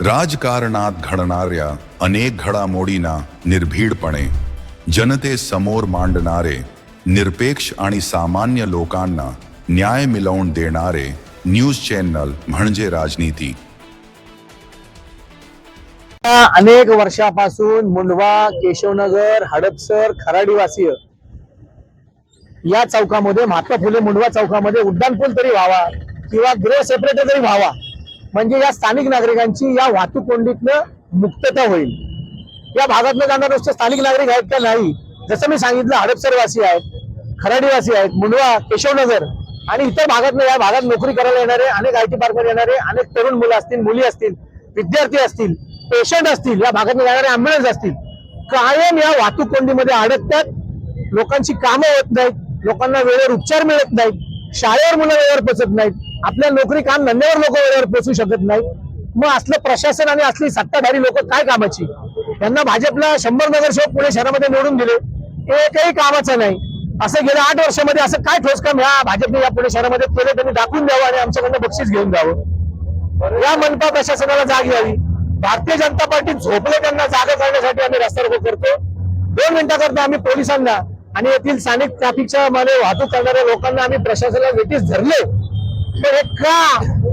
राजकारणात घडणाऱ्या अनेक घडामोडींना निर्भीडपणे जनतेसमोर मांडणारे निरपेक्ष आणि सामान्य लोकांना न्याय मिळवून देणारे न्यूज चॅनल म्हणजे राजनीती. अनेक वर्षापासून मुंडवा केशवनगर हडपसर खराडीवासीय या चौकामध्ये महात्मा फुले मुंडवा चौकामध्ये उड्डाणपूल तरी व्हावा किंवा गृह सेपरेटर तरी व्हावा. म्हणजे या स्थानिक नागरिकांची या वाहतूक कोंडीतनं मुक्तता होईल. या भागातनं जाणार नुसते स्थानिक नागरिक आहेत का नाही? जसं मी सांगितलं हडपसरवासी आहेत खराडीवासी आहेत मुंडवा केशवनगर आणि इतर भागातनं या भागात नोकरी करायला येणारे अनेक आय टी पार्कवर येणारे अनेक तरुण मुलं असतील मुली असतील विद्यार्थी असतील पेशंट असतील या भागात जाणारे अँब्युलन्स असतील कायम या वाहतूक कोंडीमध्ये अडकतात. लोकांची कामं होत नाहीत लोकांना वेळेवर उपचार मिळत नाहीत शाळेवर मुलं वेळेवर पोचत नाहीत. आपल्या नोकरी काम धंद्यावर लोक वेळेवर पोचू शकत नाही. मग असलं प्रशासन आणि असली सत्ताधारी लोक काय कामाची? त्यांना भाजपला शंभर नगरसेवक पुणे शहरामध्ये निवडून दिले. एकही कामाचं नाही. असं गेल्या आठ वर्षामध्ये असं काय ठोस काम ह्या भाजपने या पुणे शहरामध्ये केलं? त्यांनी दाखवून द्यावं आणि आमच्याकडनं बक्षीस घेऊन द्यावं या मनपा प्रशासनाला जाग यावी. भारतीय जनता पार्टी झोपले त्यांना जागा करण्यासाठी आम्ही रस्ता रोको करतो. दोन मिनिटाकरता आम्ही पोलिसांना आणि येथील स्थानिक ट्रॅफिकच्या मध्ये वाहतूक करणाऱ्या लोकांना आम्ही प्रशासनाला वेटीस धरले. तर हे का